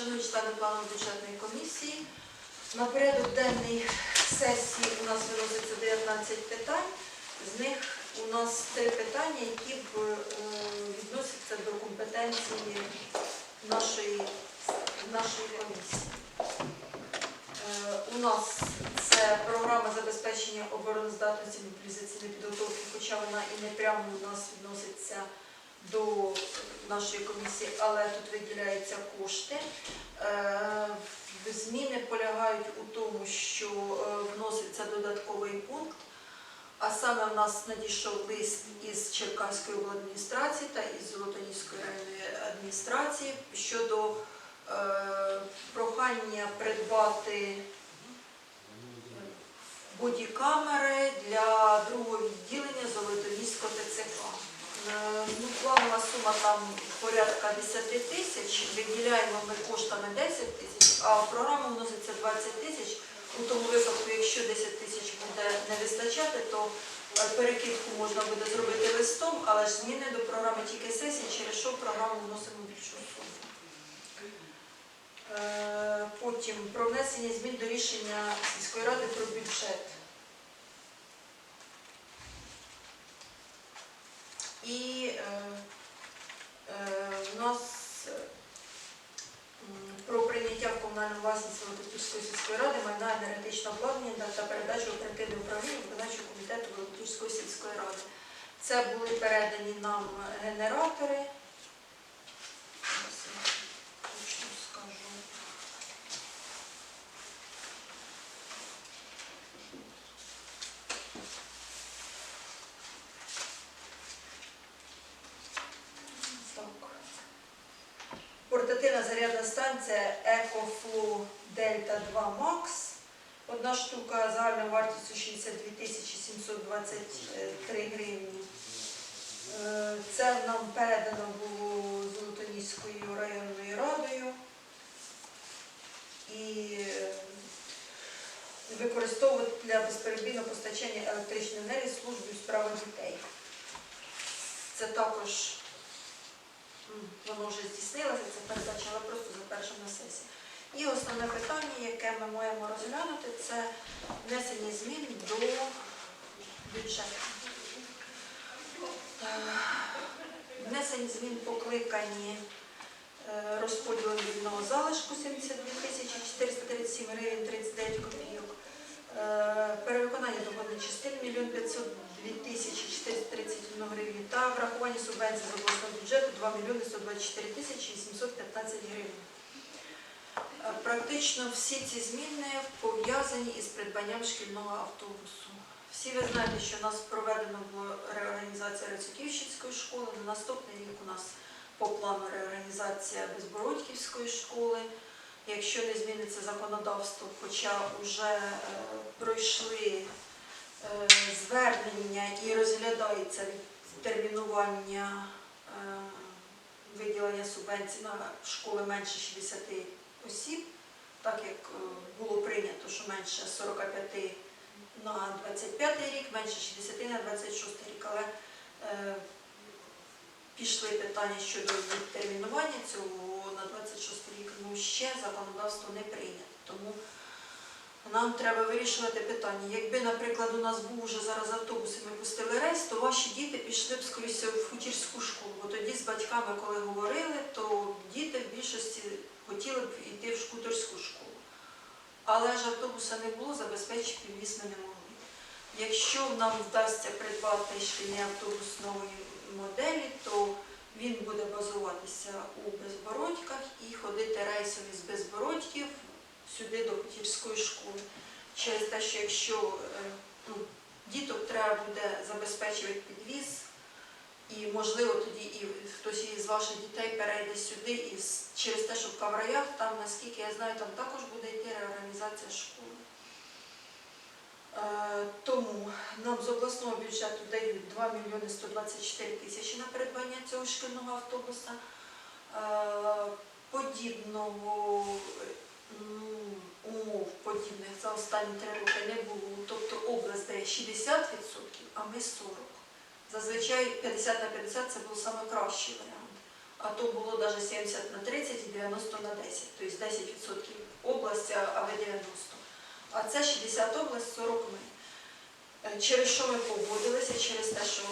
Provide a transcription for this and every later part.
Шановні члени плану бюджетної комісії, на порядок денний сесії у нас виноситься 19 питань. З них у нас три питання, які е, відносяться до компетенції нашої, нашої комісії. Е, У нас це програма забезпечення обороноздатності мобілізаційної підготовки, хоча вона і не прямо у нас відноситься до нашої комісії, але тут виділяються кошти. Е, Зміни полягають у тому, що е, вноситься додатковий пункт, а саме в нас надійшов лист із Черкаської обладміністрації та із Золотоніської районної адміністрації щодо е, прохання придбати бодікамери для другого відділення Золотоніського ТЦК. Е, Ну, планова сума там порядка 10 тисяч, виділяємо ми коштами 10 тисяч, а в програму вноситься 20 тисяч. У тому випадку, якщо 10 тисяч буде не вистачати, то е, перекидку можна буде зробити листом, але ж зміни до програми тільки сесії, через що програму вносимо більшу суму. Е, Потім про внесення змін до рішення сільської ради про бюджет. І е, е, у нас про прийняття в комунальну власність Володимирської сільської ради майна енергетичного обладнання та передачу оперативне управління виконавчого комітету Володимирської сільської ради. Це були передані нам генератори. Зараз я точно скажу. Так. Портативна зарядна станція EcoFlow Delta 2 Max. Одна штука загальною вартістю 62 723 гривні. Е, Це нам передано було Золотоніською районною радою. І е, використовувати для безперебійного постачання електричної енергії службі у справах дітей. Це також воно вже здійснилося, це передача, але просто. І основне питання, яке ми маємо розглянути, це внесення змін до бюджету. Е, Внесені змін покликані е, розподілом вільного залишку 72 тисячі 437 гривень 39 копійок. Е, Перевиконання доходної частини 1 502 тисячі 431 гривень та врахування субвенцій з обласного бюджету 2 мільйони 124 тисячі 815 гривень. Практично всі ці зміни пов'язані із придбанням шкільного автобусу. Всі ви знаєте, що у нас проведена була реорганізація Рециківщицької школи. На наступний рік у нас по плану реорганізація Безбородьківської школи. Якщо не зміниться законодавство, хоча вже е, пройшли е, звернення і розглядається термінування е, виділення субвенцій на школи менше 60 осіб, так як е, було прийнято, що менше 45 на 25 рік, менше 60 на 26 рік, але е, пішли питання щодо відтермінування цього на 26 рік, ну ще законодавство не прийнято. Тому нам треба вирішувати питання. Якби, наприклад, у нас був вже зараз автобус і ми пустили рейс, то ваші діти пішли б скоріше в хутірську школу. Бо тоді з батьками, коли говорили, то діти в більшості хотіли б йти в шкутерську школу. Але ж автобуса не було, забезпечити підвіз ми не могли. Якщо нам вдасться придбати шкільний автобус нової моделі, то він буде базуватися у Безбородьках і ходити рейсові з Безбородьків сюди до Путівської школи. Через те, що якщо е, ну, діток треба буде забезпечувати підвіз, і можливо тоді і хтось із ваших дітей перейде сюди, і через те, що в Кавраях, там, наскільки я знаю, там також буде йти реорганізація школи. Е, Тому нам з обласного бюджету дають 2 мільйони 124 тисячі на придбання цього шкільного автобуса. Е, Подібного ну, умов подібних за останні три роки не було. Тобто область дає 60%, а ми 40%. Зазвичай 50 на 50 це був найкращий варіант. А то було навіть 70 на 30 і 90 на 10, тобто 10% області, а ви 90. А це 60 область, 40 ми. Е, через що ми поводилися, через те, що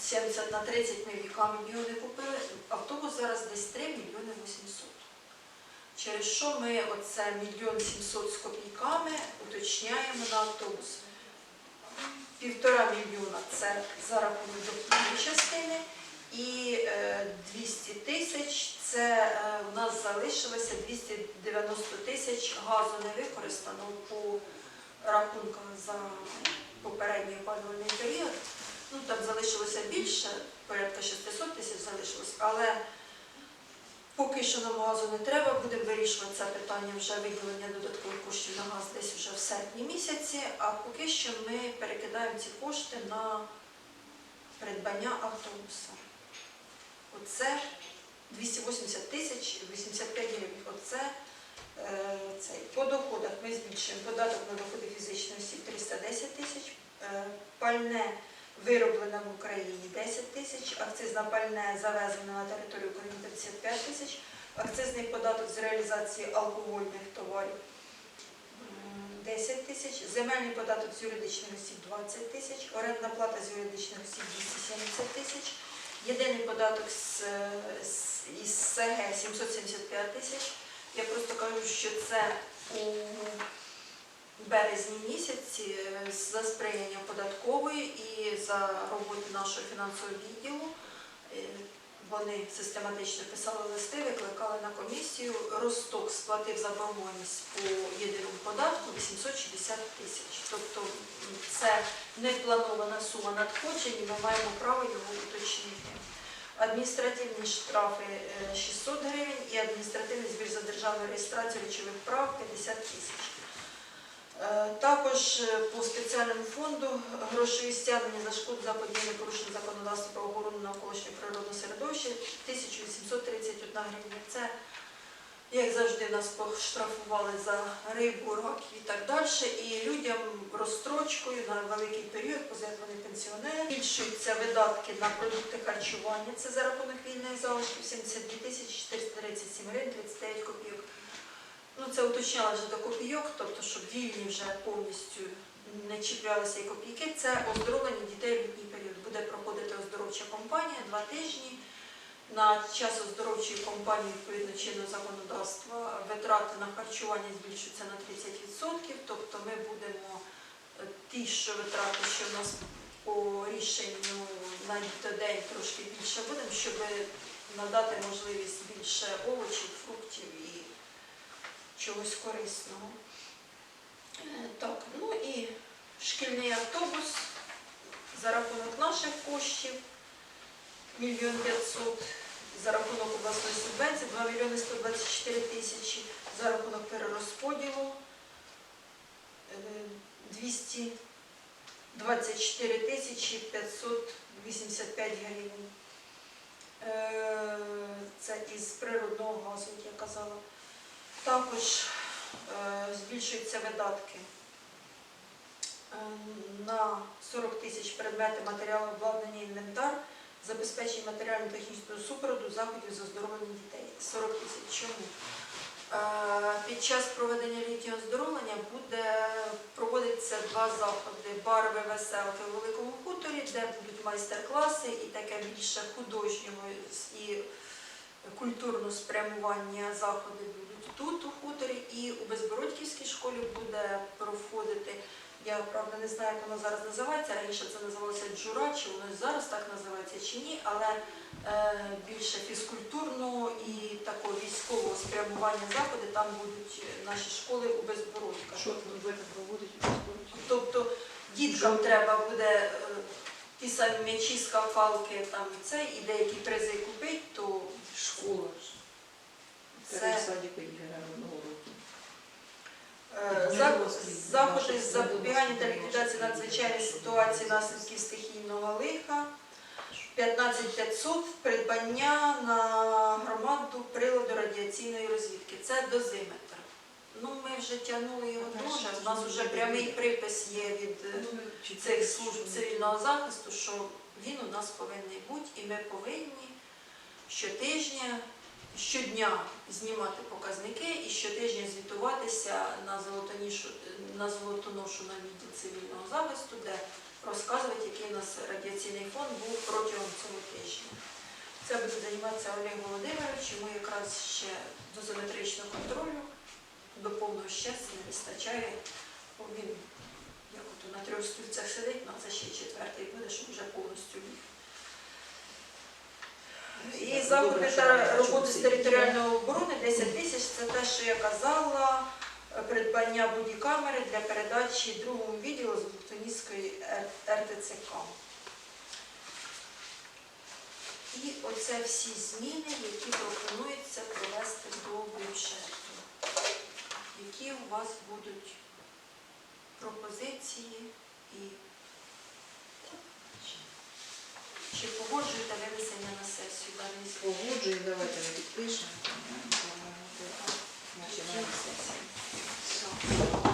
70 на 30 ми віками мільйони купили, автобус зараз десь 3 мільйони 800. Через що ми оце мільйон 700 з копійками уточняємо на автобуси. 1,5 мільйона це за рахунок дохідної частини і е, 200 тисяч це е, в нас залишилося 290 тисяч газу не використано по рахункам за попередній опалювальний період. Ну, Там залишилося більше, порядка 600 тисяч залишилось, але поки що нам газу не треба, будемо вирішувати це питання вже виділення додаткових коштів на газ десь вже в серпні місяці, а поки що ми перекидаємо ці кошти на придбання автобуса. Оце 280 тисяч 85 гривень. Оце е, цей. По доходах ми збільшуємо податок на доходи фізичної осіб 310 тисяч, е, пальне вироблене в Україні 10 тисяч, акцизне пальне завезене на територію України 55 тисяч, акцизний податок з реалізації алкогольних товарів м, 10 тисяч, земельний податок з юридичних осіб 20 тисяч, орендна плата з юридичних осіб 270 тисяч, єдиний податок з, з, із СГ 775 тисяч. Я просто кажу, що це у березні місяці е, за сприяння податкової і за роботи нашого фінансового відділу. Е, Вони систематично писали листи, викликали на комісію. Росток сплатив заборгованість по єдиному податку 860 тисяч. Тобто це не планована сума надходжень, і ми маємо право його уточнити. Адміністративні штрафи е, 600 гривень і адміністративний збір за державну реєстрацію речових прав 50 тисяч. Е, Також е, по спеціальному фонду грошові стягнення за шкоду заподіяння порушення законодавства про охорону навколишнього природного середовища 1831 гривня. Це, як завжди, нас поштрафували за рибу, рак і так далі. І людям розстрочкою на великий період, поза пенсіонери, збільшуються видатки на продукти харчування. Це за рахунок вільних залишків 72 тисячі 437 гривень 39 копійок. Ну, це уточняли вже до копійок, тобто, щоб вільні вже повністю не чіплялися і копійки. Це оздоровлення дітей в літній період. Буде проходити оздоровча кампанія два тижні. На час оздоровчої кампанії відповідно чинного законодавства витрати на харчування збільшуються на 30%. Тобто ми будемо е, ті, що витрати, що в нас по рішенню на день трошки більше будемо, щоб надати можливість більше овочів, фруктів і чогось корисного. Е, Так, ну і шкільний автобус за рахунок наших коштів мільйон п'ятсот, за рахунок обласної субвенції 2 мільйони 124 тисячі, за рахунок перерозподілу е, 224 тисячі 585 гривень. Е, Це із природного газу, як я казала. Також е, збільшуються видатки е, на 40 тисяч предмети матеріалу обладнання інвентар, забезпечення матеріально-технічного супроводу заходів з оздоровлення дітей. 40 тисяч. Чому? Е, Під час проведення літнього оздоровлення буде проводитися два заходи барви веселки у Великому хуторі, де будуть майстер-класи і таке більше художнього і культурного спрямування заходи тут, у хуторі, і у Безбородьківській школі буде проходити. Я правда не знаю, як воно зараз називається. Раніше це називалося джура, чи воно зараз так називається чи ні, але е, більше фізкультурного і такого військового спрямування заходи там будуть наші школи у Безбородьках. Що будете проводити у спорті? Тобто діткам треба буде е, ті самі м'ячі, скакалки, там це і деякі призи купити, то Школа. Це садіка Ігоря е, заходи з запобігання та ліквідації надзвичайної ситуації наслідків стихійного лиха. 15 500 придбання на громаду приладу радіаційної розвідки. Це дозиметр. Ну, ми вже тягнули його дуже. У нас вже прямий припис є від е, цих служб цивільного захисту, що він у нас повинен бути, і ми повинні щотижня, щодня знімати показники і щотижня звітуватися на золотонішу, на золотоношу на відділ цивільного захисту, де розказувати, який у нас радіаційний фон був протягом цього тижня. Це буде займатися Олег Володимирович, йому якраз ще дозиметричного контролю до повного щастя не вистачає. Бо Він як от на трьох стільцях сидить, ну це ще четвертий буде, щоб вже повністю ліг. І заходи та роботи з територіальної оборони 10 тисяч це те, що я казала, придбання будь-камери для передачі другому відділу з Буктонівської РТЦК. І оце всі зміни, які пропонується провести до бюджету. Які у вас будуть пропозиції і чи погоджуєте винесення на сесію даної зміни? Погоджую, давайте ми підпишемо. Починаємо сесію. Віддаємо